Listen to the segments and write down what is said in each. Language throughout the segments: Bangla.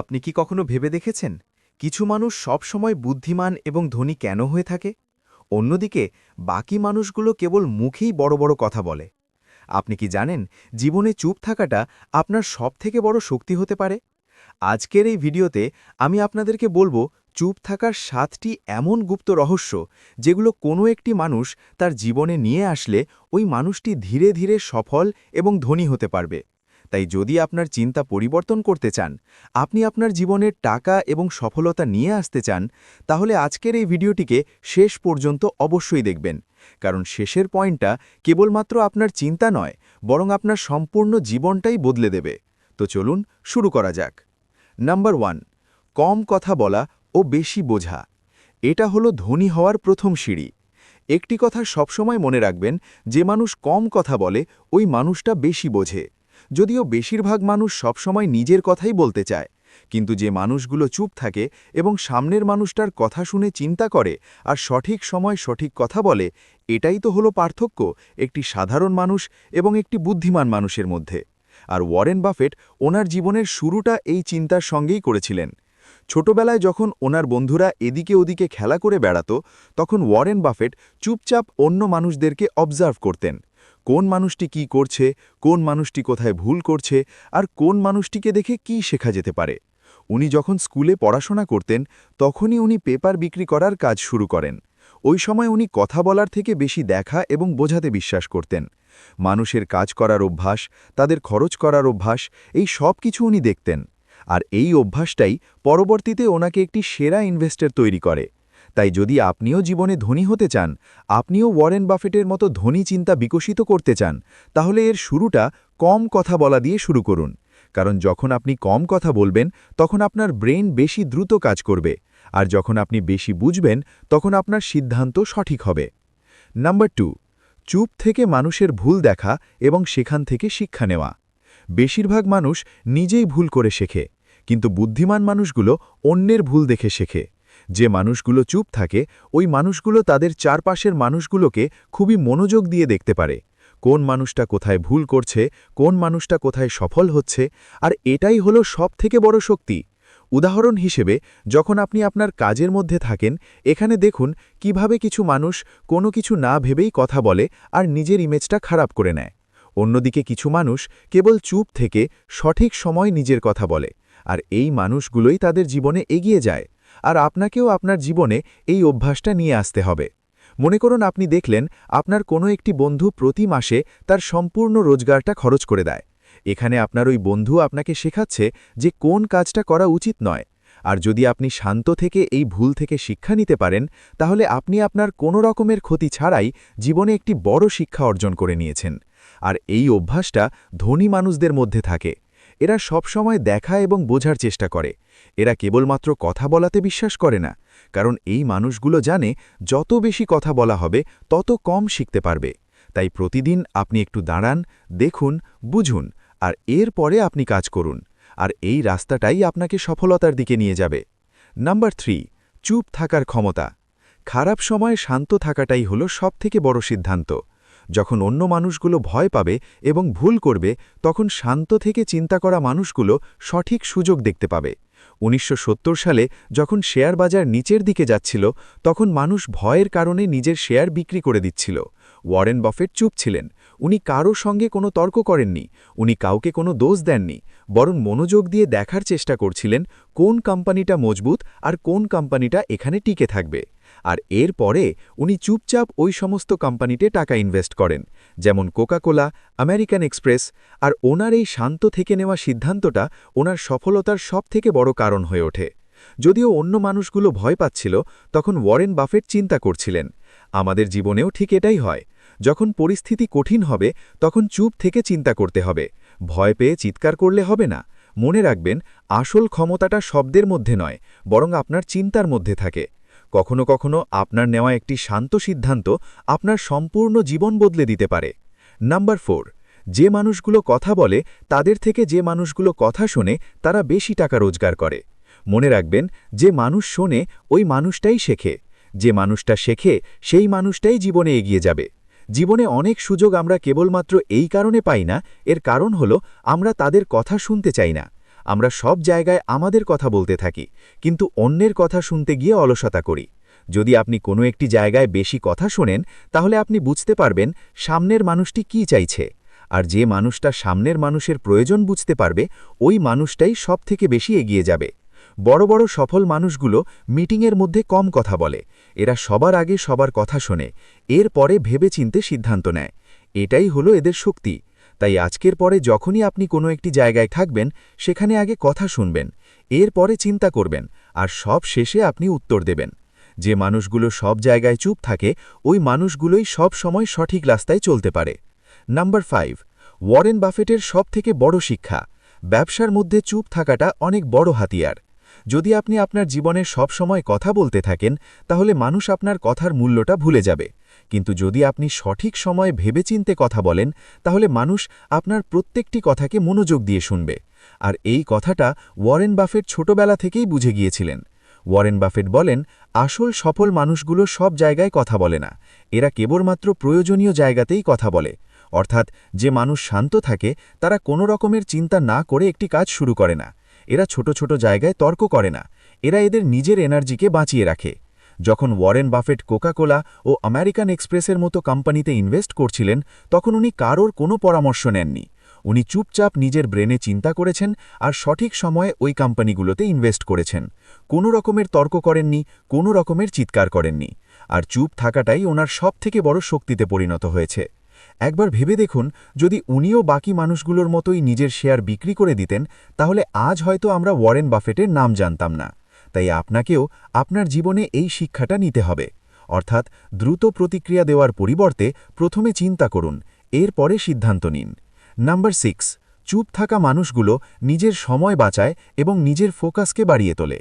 আপনি কি কখনো ভেবে দেখেছেন? কিছু মানুষ সবসময় বুদ্ধিমান এবং ধনী কেন হয়ে থাকে? অন্যদিকে, বাকি মানুষগুলো কেবল মুখেই বড় বড় কথা বলে। আপনি কি জানেন, জীবনে চুপ থাকাটা আপনার সবথেকে বড় শক্তি হতে পারে? আজকের এই ভিডিওতে আমি আপনাদেরকে বলব, চুপ থাকার সাতটি এমন গুপ্ত রহস্য, যেগুলো কোনো একটি মানুষ তার জীবনে নিয়ে আসলে ওই মানুষটি ধীরে ধীরে সফল এবং ধনী হতে পারবে। তাই যদি আপনার চিন্তা পরিবর্তন করতে চান, আপনি আপনার জীবনের টাকা এবং সফলতা নিয়ে আসতে চান, তাহলে আজকের এই ভিডিওটিকে শেষ পর্যন্ত অবশ্যই দেখবেন। কারণ শেষের পয়েন্টটা কেবলমাত্র আপনার চিন্তা নয়, বরং আপনার সম্পূর্ণ জীবনটাই বদলে দেবে। তো চলুন শুরু করা যাক। নাম্বার ওয়ান, কম কথা বলা ও বেশি বোঝা। এটা হলো ধনী হওয়ার প্রথম সিঁড়ি। একটি কথা সবসময় মনে রাখবেন, যে মানুষ কম কথা বলে, ওই মানুষটা বেশি বোঝে। যদিও বেশিরভাগ মানুষ সবসময় নিজের কথাই বলতে চায়। কিন্তু যে মানুষগুলো চুপ থাকে এবং সামনের মানুষটার কথা শুনে চিন্তা করে আর সঠিক সময় সঠিক কথা বলে, এটাই তো হলো পার্থক্য একটি সাধারণ মানুষ এবং একটি বুদ্ধিমান মানুষের মধ্যে। আর ওয়ারেন বাফেট ওনার জীবনের শুরুটা এই চিন্তার সঙ্গেই করেছিলেন। ছোটবেলায় যখন ওনার বন্ধুরা এদিকে ওদিকে খেলা করে বেড়াত, তখন ওয়ারেন বাফেট চুপচাপ অন্য মানুষদেরকে অবজার্ভ করতেন। কোন মানুষটি কি করছে, কোন মানুষটি কোথায় ভুল করছে, আর কোন মানুষটিকে দেখে কি শেখা যেতে পারে। উনি যখন স্কুলে পড়াশোনা করতেন, তখনই উনি পেপার বিক্রি করার কাজ শুরু করেন। ওই সময় উনি কথা বলার থেকে বেশি দেখা এবং বোঝাতে বিশ্বাস করতেন। মানুষের কাজ করার অভ্যাস, তাদের খরচ করার অভ্যাস, এই সব কিছু উনি দেখতেন। আর এই অভ্যাসটাই পরবর্তীতে ওনাকে একটি সেরা ইনভেস্টর তৈরি করে। তাই যদি আপনিও জীবনে ধনী হতে চান, আপনিও ওয়ারেন বাফেটের মতো ধনী চিন্তা বিকশিত করতে চান, তাহলে এর শুরুটা কম কথা বলা দিয়ে শুরু করুন। কারণ যখন আপনি কম কথা বলবেন, তখন আপনার ব্রেন বেশি দ্রুত কাজ করবে, আর যখন আপনি বেশি বুঝবেন, তখন আপনার সিদ্ধান্ত সঠিক হবে। নাম্বার টু, চুপ থেকে মানুষের ভুল দেখা এবং সেখান থেকে শিক্ষা নেওয়া। বেশিরভাগ মানুষ নিজেই ভুল করে শেখে, কিন্তু বুদ্ধিমান মানুষগুলো অন্যের ভুল দেখে শেখে। যে মানুষগুলো চুপ থাকে, ওই মানুষগুলো তাদের চারপাশের মানুষগুলোকে খুবই মনোযোগ দিয়ে দেখতে পারে। কোন মানুষটা কোথায় ভুল করছে, কোন মানুষটা কোথায় সফল হচ্ছে, আর এটাই হলো সব থেকে বড় শক্তি। উদাহরণ হিসেবে, যখন আপনি আপনার কাজের মধ্যে থাকেন, এখানে দেখুন কীভাবে কিছু মানুষ কোনো কিছু না ভেবেই কথা বলে আর নিজের ইমেজটা খারাপ করে নেয়। অন্যদিকে কিছু মানুষ কেবল চুপ থেকে সঠিক সময় নিজের কথা বলে, আর এই মানুষগুলোই তাদের জীবনে এগিয়ে যায়। আর আপনাকেও আপনার জীবনে এই অভ্যাসটা নিয়ে আসতে হবে। মনে করুন আপনি দেখলেন, আপনার কোনো একটি বন্ধু প্রতি মাসে তার সম্পূর্ণ রোজগারটা খরচ করে দেয়। এখানে আপনার ওই বন্ধু আপনাকে শেখাচ্ছে যে কোন কাজটা করা উচিত নয়। আর যদি আপনি শান্ত থেকে এই ভুল থেকে শিক্ষা নিতে পারেন, তাহলে আপনি আপনার কোনো রকমের ক্ষতি ছাড়াই জীবনে একটি বড় শিক্ষা অর্জন করে নিয়েছেন। আর এই অভ্যাসটা ধনী মানুষদের মধ্যে থাকে। এরা সবসময় দেখা এবং বোঝার চেষ্টা করে। এরা কেবলমাত্র কথা বলাতে বিশ্বাস করে না, কারণ এই মানুষগুলো জানে যত বেশি কথা বলা হবে, তত কম শিখতে পারবে। তাই প্রতিদিন আপনি একটু দাঁড়ান, দেখুন, বুঝুন, আর এর পরে আপনি কাজ করুন, আর এই রাস্তাটাই আপনাকে সফলতার দিকে নিয়ে যাবে। নাম্বার থ্রি, চুপ থাকার ক্ষমতা। খারাপ সময়ে শান্ত থাকাটাই হলো সবথেকে বড় সিদ্ধান্ত। যখন অন্য মানুষগুলো ভয় পাবে এবং ভুল করবে, তখন শান্ত থেকে চিন্তা করা মানুষগুলো সঠিক সুযোগ দেখতে পাবে। উনিশশো সত্তর সালে যখন শেয়ার বাজার নিচের দিকে যাচ্ছিল, তখন মানুষ ভয়ের কারণে নিজের শেয়ার বিক্রি করে দিচ্ছিল। ওয়ারেন বফেট চুপ ছিলেন। উনি কারও সঙ্গে কোনো তর্ক করেননি। উনি কাউকে কোনো দোষ দেননি। বরং মনোযোগ দিয়ে দেখার চেষ্টা করছিলেন কোন কোম্পানিটা মজবুত আর কোন কোম্পানিটা এখানে টিকে থাকবে। আর এর পরে উনি চুপচাপ ওই সমস্ত কোম্পানিতে টাকা ইনভেস্ট করেন, যেমন কোকাকোলা, আমেরিকান এক্সপ্রেস, আর ওনার এই শান্ত থেকে নেওয়া সিদ্ধান্তটা ওনার সফলতার সবথেকে বড় কারণ হয়ে ওঠে। যদিও অন্য মানুষগুলো ভয় পাচ্ছিল, তখন ওয়ারেন বাফেট চিন্তা করছিলেন, আমাদের জীবনেও ঠিক এটাই হয়, যখন পরিস্থিতি কঠিন হবে, তখন চুপ থেকে চিন্তা করতে হবে, ভয় পেয়ে চিৎকার করলে হবে না, মনে রাখবেন আসল ক্ষমতাটা শব্দের মধ্যে নয়, বরং আপনার চিন্তার মধ্যে থাকে। কখনো কখনো আপনার নেওয়া একটি শান্ত সিদ্ধান্ত আপনার সম্পূর্ণ জীবন বদলে দিতে পারে। নাম্বার ফোর, যে মানুষগুলো কথা বলে, তাদের থেকে যে মানুষগুলো কথা শোনে, তারা বেশি টাকা রোজগার করে। মনে রাখবেন, যে মানুষ শোনে, ওই মানুষটাই শেখে। যে মানুষটা শেখে, সেই মানুষটাই জীবনে এগিয়ে যাবে। জীবনে অনেক সুযোগ আমরা কেবলমাত্র এই কারণে পাই না, এর কারণ হল আমরা তাদের কথা শুনতে চাই না। আমরা সব জায়গায় আমাদের কথা বলতে থাকি, কিন্তু অন্যের কথা শুনতে গিয়ে অলসতা করি। যদি আপনি কোনো একটি জায়গায় বেশি কথা শোনেন, তাহলে আপনি বুঝতে পারবেন সামনের মানুষটি কি চাইছে। আর যে মানুষটা সামনের মানুষের প্রয়োজন বুঝতে পারবে, ওই মানুষটাই সব থেকে বেশি এগিয়ে যাবে। বড় বড় সফল মানুষগুলো মিটিংয়ের মধ্যে কম কথা বলে। এরা সবার আগে সবার কথা শোনে। এর পরে ভেবেচিন্তে সিদ্ধান্ত নেয়। এটাই হলো এদের শক্তি। তাই আজকের পরে যখনই আপনি কোনো একটি জায়গায় থাকবেন, সেখানে আগে কথা শুনবেন, এর পরে চিন্তা করবেন, আর সব শেষে আপনি উত্তর দেবেন। যে মানুষগুলো সব জায়গায় চুপ থাকে, ওই মানুষগুলোই সব সময় সঠিক রাস্তায় চলতে পারে। নাম্বার ফাইভ, ওয়ারেন বাফেটের সব থেকে বড় শিক্ষা, ব্যবসার মধ্যে চুপ থাকাটা অনেক বড় হাতিয়ার। যদি আপনি আপনার জীবনে সব সময় কথা বলতে থাকেন, তাহলে মানুষ আপনার কথার মূল্যটা ভুলে যাবে। কিন্তু যদি আপনি সঠিক সময়ে ভেবেচিন্তে কথা বলেন, তাহলে মানুষ আপনার প্রত্যেকটি কথাকে মনোযোগ দিয়ে শুনবে। আর এই কথাটা ওয়ারেন বাফেট ছোটবেলা থেকেই বুঝে গিয়েছিলেন। ওয়ারেন বাফেট বলেন, আসল সফল মানুষগুলো সব জায়গায় কথা বলে না। এরা কেবলমাত্র প্রয়োজনীয় জায়গাতেই কথা বলে। অর্থাৎ, যে মানুষ শান্ত থাকে, তারা কোনো রকমের চিন্তা না করে একটি কাজ শুরু করে না। এরা ছোট ছোট জায়গায় তর্ক করে না। এরা এদের নিজের এনার্জিকে বাঁচিয়ে রাখে। যখন ওয়ারেন বাফেট কোকাকোলা ও আমেরিকান এক্সপ্রেসের মতো কোম্পানিতে ইনভেস্ট করছিলেন, তখন উনি কারোর কোনো পরামর্শ নেননি। উনি চুপচাপ নিজের ব্রেনে চিন্তা করেছেন আর সঠিক সময়ে ওই কোম্পানিগুলোতে ইনভেস্ট করেছেন। কোনো রকমের তর্ক করেননি, কোনো রকমের চিৎকার করেননি। আর চুপ থাকাটাই ওনার সব থেকে বড় শক্তিতে পরিণত হয়েছে। একবার ভেবে দেখুন, যদি উনিও বাকি মানুষগুলোর মতোই নিজের শেয়ার বিক্রি করে দিতেন, তাহলে আজ হয়তো আমরা ওয়ারেন বাফেটের নাম জানতাম না। তাই আপনাকেও আপনার জীবনে এই শিক্ষাটা নিতে হবে। অর্থাৎ দ্রুত প্রতিক্রিয়া দেওয়ার পরিবর্তে প্রথমে চিন্তা করুন, এরপরে সিদ্ধান্ত নিন। নাম্বার সিক্স, চুপ থাকা মানুষগুলো নিজের সময় বাঁচায় এবং নিজের ফোকাসকে বাড়িয়ে তোলে।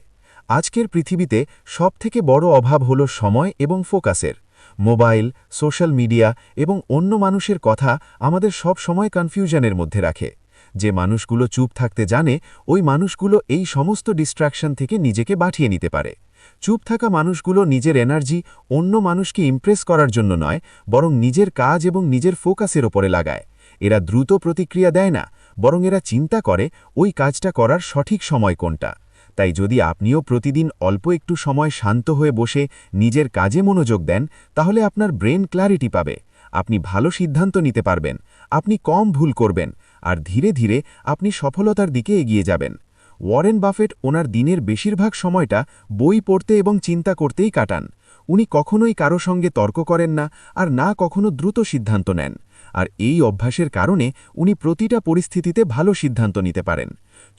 আজকের পৃথিবীতে সবথেকে বড় অভাব হল সময় এবং ফোকাসের। মোবাইল, সোশ্যাল মিডিয়া এবং অন্য মানুষের কথা আমাদের সব সময় কনফিউশনের মধ্যে রাখে। যে মানুষগুলো চুপ থাকতে জানে, ওই মানুষগুলো এই সমস্ত ডিস্ট্রাকশন থেকে নিজেকে বাঠিয়ে নিতে পারে। চুপ থাকা মানুষগুলো নিজের এনার্জি অন্য মানুষকে ইমপ্রেস করার জন্য নয়, বরং নিজের কাজ এবং নিজের ফোকাসের ওপরে লাগায়। এরা দ্রুত প্রতিক্রিয়া দেয় না, বরং এরা চিন্তা করে, ওই কাজটা করার সঠিক সময় কোনটা। তাই যদি আপনিও প্রতিদিন অল্প একটু সময় শান্ত হয়ে বসে নিজের কাজে মনোযোগ দেন, তাহলে আপনার ব্রেন ক্ল্যারিটি পাবে। আপনি ভালো সিদ্ধান্ত নিতে পারবেন, আপনি কম ভুল করবেন, আর ধীরে ধীরে আপনি সফলতার দিকে এগিয়ে যাবেন। ওয়ারেন বাফেট ওনার দিনের বেশিরভাগ সময়টা বই পড়তে এবং চিন্তা করতেই কাটান। উনি কখনোই কারও সঙ্গে তর্ক করেন না আর না কখনো দ্রুত সিদ্ধান্ত নেন। আর এই অভ্যাসের কারণে উনি প্রতিটা পরিস্থিতিতে ভালো সিদ্ধান্ত নিতে পারেন।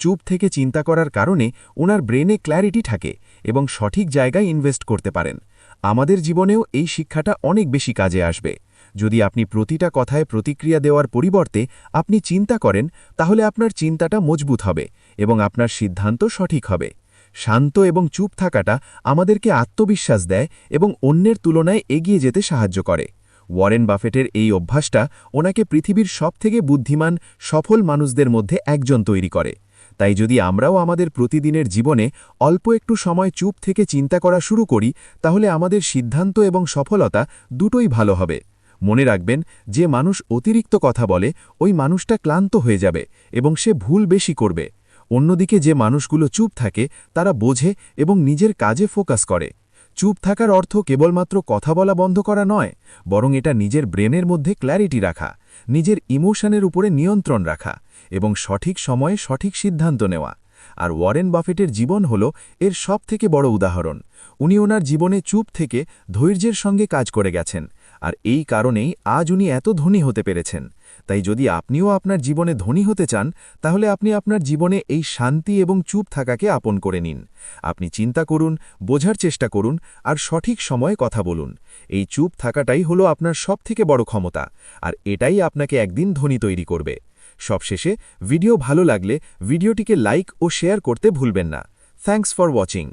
চুপ থেকে চিন্তা করার কারণে ওনার ব্রেনে ক্ল্যারিটি থাকে এবং সঠিক জায়গায় ইনভেস্ট করতে পারেন। আমাদের জীবনেও এই শিক্ষাটা অনেক বেশি কাজে আসবে। যদি আপনি প্রতিটা কথায় প্রতিক্রিয়া দেওয়ার পরিবর্তে আপনি চিন্তা করেন, তাহলে আপনার চিন্তাটা মজবুত হবে এবং আপনার সিদ্ধান্ত সঠিক হবে। শান্ত এবং চুপ থাকাটা আমাদেরকে আত্মবিশ্বাস দেয় এবং অন্যের তুলনায় এগিয়ে যেতে সাহায্য করে। ওয়ারেন বাফেটের এই অভ্যাসটা ওনাকে পৃথিবীর সবথেকে বুদ্ধিমান, সফল মানুষদের মধ্যে একজন তৈরি করে। তাই যদি আমরাও আমাদের প্রতিদিনের জীবনে অল্প একটু সময় চুপ থেকে চিন্তা করা শুরু করি, তাহলে আমাদের সিদ্ধান্ত এবং সফলতা দুটোই ভালো হবে। মনে রাখবেন, যে মানুষ অতিরিক্ত কথা বলে, ওই মানুষটা ক্লান্ত হয়ে যাবে এবং সে ভুল বেশি করবে। অন্যদিকে যে মানুষগুলো চুপ থাকে, তারা বোঝে এবং নিজের কাজে ফোকাস করে। চুপ থাকার অর্থ কেবলমাত্র কথা বলা বন্ধ করা নয়, বরং এটা নিজের ব্রেনের মধ্যে ক্ল্যারিটি রাখা, নিজের ইমোশনের উপরে নিয়ন্ত্রণ রাখা, এবং সঠিক সময়ে সঠিক সিদ্ধান্ত নেওয়া। আর ওয়ারেন বাফেটের জীবন হল এর সব থেকে বড় উদাহরণ। উনি ওনার জীবনে চুপ থেকে ধৈর্যের সঙ্গে কাজ করে গেছেন, আর এই কারণেই আজ উনি এত ধনী হতে পেরেছেন। তাই যদি আপনিও আপনার জীবনে ধনী হতে চান, তাহলে আপনি আপনার জীবনে এই শান্তি এবং চুপ থাকাকে আপন করে নিন। আপনি চিন্তা করুন, বোঝার চেষ্টা করুন, আর সঠিক সময়ে কথা বলুন। এই চুপ থাকাটাই হলো আপনার সবথেকে বড় ক্ষমতা, আর এটাই আপনাকে একদিন ধনী তৈরি করবে। সবশেষে, ভিডিও ভালো লাগলে ভিডিওটিকে লাইক ও শেয়ার করতে ভুলবেন না। Thanks for watching.